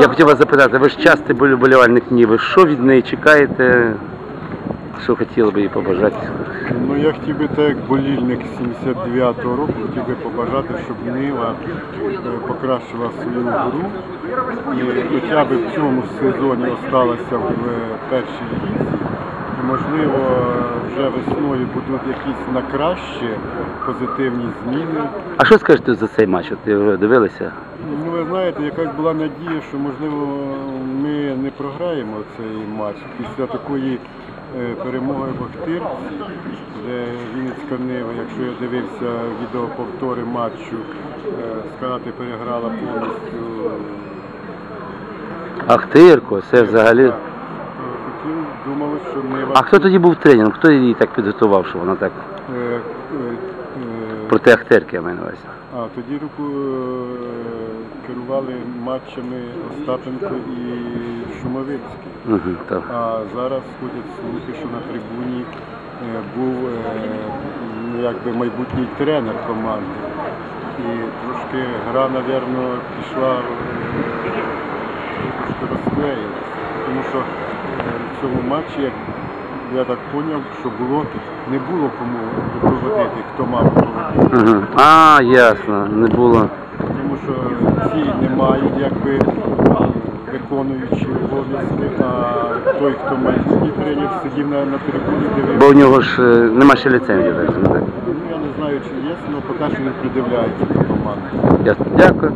Я хотів вас запитати, ви ж частий болівальник Ніви. Що від неї чекаєте? Що хотіли би їй побажати? Ну я хотів би так як болільник 79-го року, хотів би побажати, щоб Нива е, покращила свою гру і хоча б в цьому сезоні осталася в е, першій лізі. І, можливо, вже весною будуть якісь на краще позитивні зміни. А що скажете за цей матч? От ви дивилися? Знаєте, якась була надія, що можливо ми не програємо цей матч після такої е, перемоги в Охтирці, де Вінницька Нива, якщо я дивився відеоповтори матчу, е, сказати, переграла повністю. Ахтирко, це взагалі. Думали, що Нива А хто тоді був тренером? Хто її так підготував, що вона так е, е, е, проти Ахтирки, я маю на увазі? А тоді руку е, керували матчами Остапенко і Шумовицький. Угу. А зараз ходять слухи, що на трибуні е, був е, ну, якби майбутній тренер команди. І трошки гра, напевно, пішла е, трошки розклеїлася. Тому що в цьому матчі, як я так зрозумів, що було, не було кому проводити, хто мав проводити. А, ясно, не було. Тому що ці не мають якби виконуючи обов'язки, а той, хто майбутній тренер, сидів на, на трибуні, дивився. Бо у нього ж е, нема ще ліцензії, так. що. Ну, я не знаю, чи є, але поки що не придивляється до команди. Ясно. Дякую.